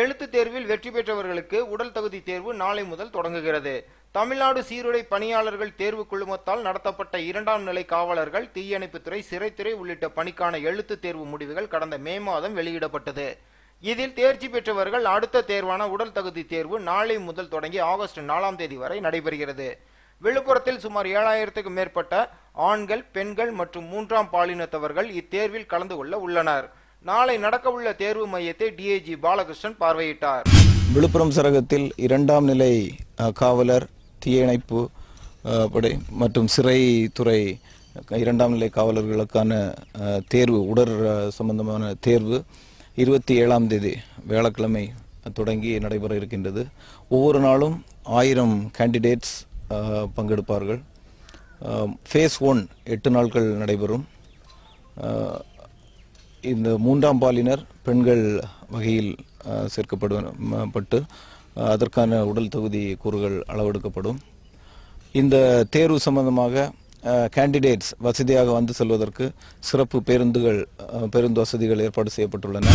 எழுத்துத் தேர்வில் வெற்றி பெற்றவர்களுக்கு உடல் தகுதி தேர்வு நாளை முதல் தொடங்குகிறது. தமிழ்நாடு சீருடை பணியாளர்கள் தேர்வு குழுமத்தால் நடத்தப்பட்ட இரண்டாம் நிலை காவலர்கள் தீயணைப்புத்துறை சிறைத்துறை உள்ளிட்ட பணிக்கான எழுத்துத் தேர்வு முடிவுகள் கடந்த மே மாதம் வெளியிடப்பட்டது. இதில் தேர்ச்சி பெற்றவர்கள் அடுத்த தேர்வான உடல் தகுதி தேர்வு நாளை முதல் தொடங்கி ஆகஸ்ட் நாலாம் தேதி வரை நடைபெறுகிறது. விழுப்புரத்தில் சுமார் ஏழாயிரத்துக்கும் மேற்பட்ட ஆண்கள் பெண்கள் மற்றும் மூன்றாம் பாலினத்தவர்கள் இத்தேர்வில் கலந்து கொள்ள உள்ளனர். நாளை நடக்கவுள்ள தேர்வு மையத்தை டிஐஜி பாலகிருஷ்ணன் பார்வையிட்டார். விழுப்புரம் சரகத்தில் இரண்டாம் நிலை காவலர் தீயணைப்பு படை மற்றும் சிறைத்துறை இரண்டாம் நிலை காவலர்களுக்கான தேர்வு உடற் சம்பந்தமான தேர்வு இருபத்தி ஏழாம் தேதி வியாழக்கிழமை தொடங்கி நடைபெற இருக்கின்றது. ஒவ்வொரு நாளும் ஆயிரம் கேண்டிடேட்ஸ் பங்கெடுப்பார்கள். ஃபேஸ் ஒன் எட்டு நாட்கள் நடைபெறும். இந்த மூன்றாம் பாலினர் பெண்கள் வகையில் அஹ், சேர்க்கப்படும் பட்டு அதற்கான உடல் தகுதி கூறுகள் அளவெடுக்கப்படும். இந்த தேர்வு சம்பந்தமாக கேண்டிடேட்ஸ் வசதியாக வந்து செல்வதற்கு சிறப்பு பேருந்துகள் பேருந்து வசதிகள் ஏற்பாடு செய்யப்பட்டுள்ளன.